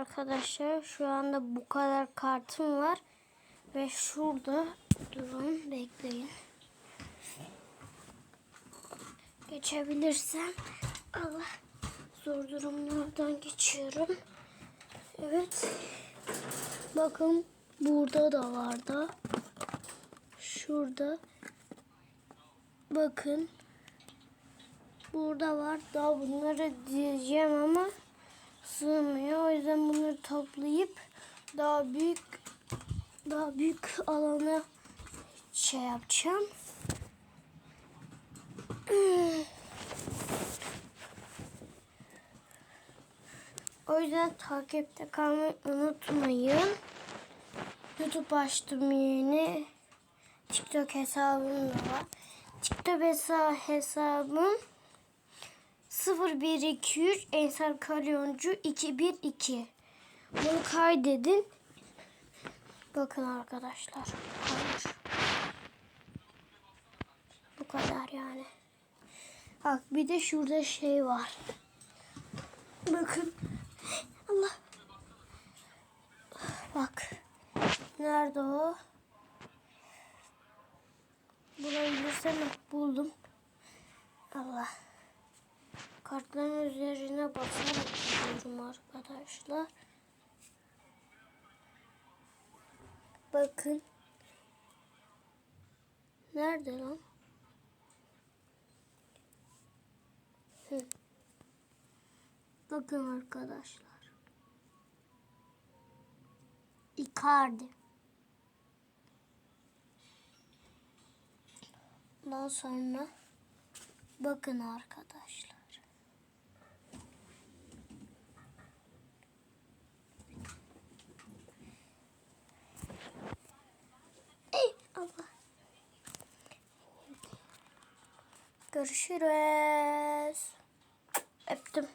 Arkadaşlar şu anda bu kadar kartım var. Ve şurada durun bekleyin. Geçebilirsem Allah zor durumlardan geçiyorum. Evet. Bakın burada da var da. Şurada. Bakın. Burada var. Daha bunları diyeceğim ama sığmıyor. O yüzden bunları toplayıp daha büyük daha büyük alana şey yapacağım. O yüzden takipte kalmayı unutmayın. YouTube açtım yeni. TikTok hesabım da var. TikTok hesa- hesabım 0123 Ensar Kalyoncu 212. Bunu kaydedin. Bakın arkadaşlar. Hayır. Bu kadar yani. Bak bir de şurada şey var. Bakın. Allah. Bak. Nerede o? Bulabilirsem buldum. Allah. Kartların üzerine basarak arkadaşlar. Bakın. Nerede lan? Hı. Bakın arkadaşlar. Icardi. Ondan sonra bakın arkadaşlar. Ey Allah. Görüşürüz. Öptüm.